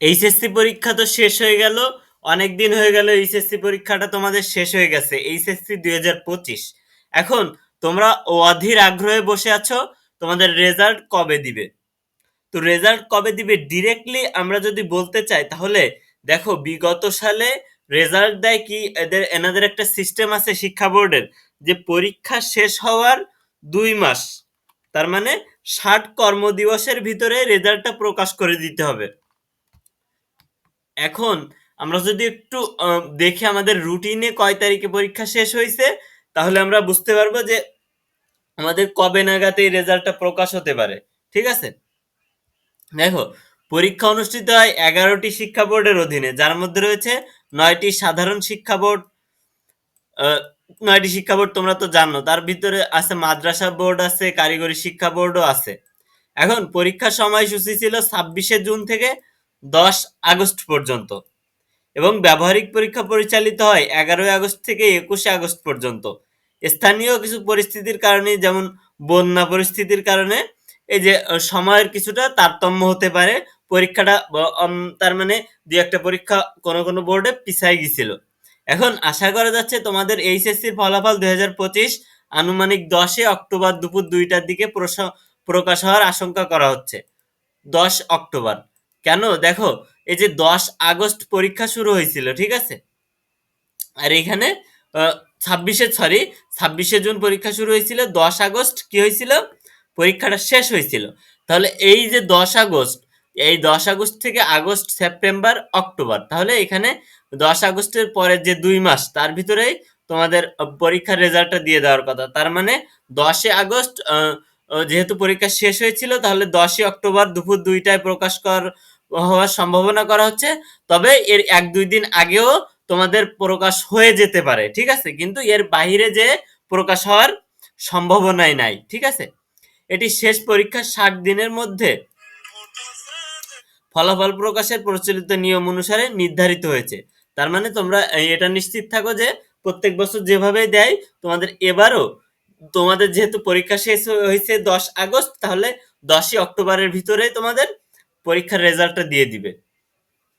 HSC পরীক্ষা তো শেষ হয়ে গেল। অনেক দিন হয়ে গেল এইচএসসি পরীক্ষাটা তোমাদের শেষ হয়ে গেছে, এইচএসসি দুই হাজার পঁচিশ। এখন তোমরা অধীর আগ্রহে বসে আছো, তোমাদের রেজাল্ট কবে দিবে? তো রেজাল্ট কবে দিবে ডিরেক্টলি আমরা যদি বলতে চাই, তাহলে দেখো বিগত সালে রেজাল্ট দেয় কি, এদের, এনাদের একটা সিস্টেম আছে শিক্ষা বোর্ডের, যে পরীক্ষা শেষ হওয়ার দুই মাস, তার মানে ষাট কর্মদিবসের ভিতরে রেজাল্টটা প্রকাশ করে দিতে হবে। এখন আমরা যদি একটু দেখি আমাদের রুটিনে কয় তারিখে পরীক্ষা শেষ হয়েছে তাহলে আমরা বুঝতে পারব যে আমাদের কবে নাগাদ এই রেজাল্টটা প্রকাশ হতে পারে, ঠিক আছে? দেখো, পরীক্ষা অনুষ্ঠিত হয় এগারোটি শিক্ষা বোর্ডের অধীনে, যার মধ্যে রয়েছে নয়টি সাধারণ শিক্ষা বোর্ড নয়টি শিক্ষা বোর্ড তোমরা তো জানো, তার ভিতরে আছে মাদ্রাসা বোর্ড আছে, কারিগরি শিক্ষা বোর্ডও আছে। এখন পরীক্ষার সময়সূচি ছিল ছাব্বিশে জুন থেকে দশ আগস্ট পর্যন্ত এবং ব্যবহারিক পরীক্ষা পরিচালিত হয় এগারোই আগস্ট থেকে একুশে আগস্ট পর্যন্ত। স্থানীয় কিছু পরিস্থিতির কারণে, যেমন বন্যা পরিস্থিতির কারণে, এই যে সময়ের কিছুটা তারতম্য হতে পারে, পরীক্ষাটা তার মানে দুই একটা পরীক্ষা কোনো কোনো বোর্ডে পিছাই গেছিল এখন আশা করা যাচ্ছে তোমাদের এইচএসসির ফলাফল দুই হাজার পঁচিশ আনুমানিক দশে অক্টোবর দুপুর দুইটার দিকে প্রকাশ হওয়ার আশঙ্কা করা হচ্ছে। দশ অক্টোবর। কেন? দেখো, এই যে দশ আগস্ট পরীক্ষা শুরু হয়েছিল, ঠিক আছে? আর এখানে ছাব্বিশে সরি ছাব্বিশে জুন পরীক্ষা শুরু হয়েছিল, দশ আগস্ট কি হয়েছিল? পরীক্ষাটা শেষ হয়েছিল। তাহলে এই যে দশ আগস্ট, এই দশ আগস্ট থেকে আগস্ট, সেপ্টেম্বর, অক্টোবর, তাহলে এখানে দশ আগস্টের পরের যে দুই মাস, তার ভিতরেই তোমাদের পরীক্ষার রেজাল্টটা দিয়ে দেওয়ার কথা। তার মানে দশে আগস্ট যেহেতু পরীক্ষা শেষ হয়েছিল, তাহলে দশই অক্টোবর দুপুর দুইটায় প্রকাশ কর হওয়ার সম্ভাবনা করা হচ্ছে, তবে এর এক দুই দিন আগেও তোমাদের প্রকাশ হয়ে যেতে পারে, ঠিক আছে? কিন্তু এর বাইরে যে প্রকাশ হওয়ার সম্ভাবনাই নাই, ঠিক আছে? এটি শেষ পরীক্ষার ষাট দিনের মধ্যে। ফলাফল প্রকাশের প্রচলিত নিয়ম অনুসারে নির্ধারিত হয়েছে। তার মানে তোমরা এটা নিশ্চিত থাকো যে প্রত্যেক বছর যেভাবে দেয়, তোমাদের এবারও তোমাদের যেহেতু পরীক্ষা শেষ হয়েছে দশ আগস্ট, তাহলে দশই অক্টোবরের ভিতরে তোমাদের পরীক্ষার রেজাল্টটা দিয়ে দিবে।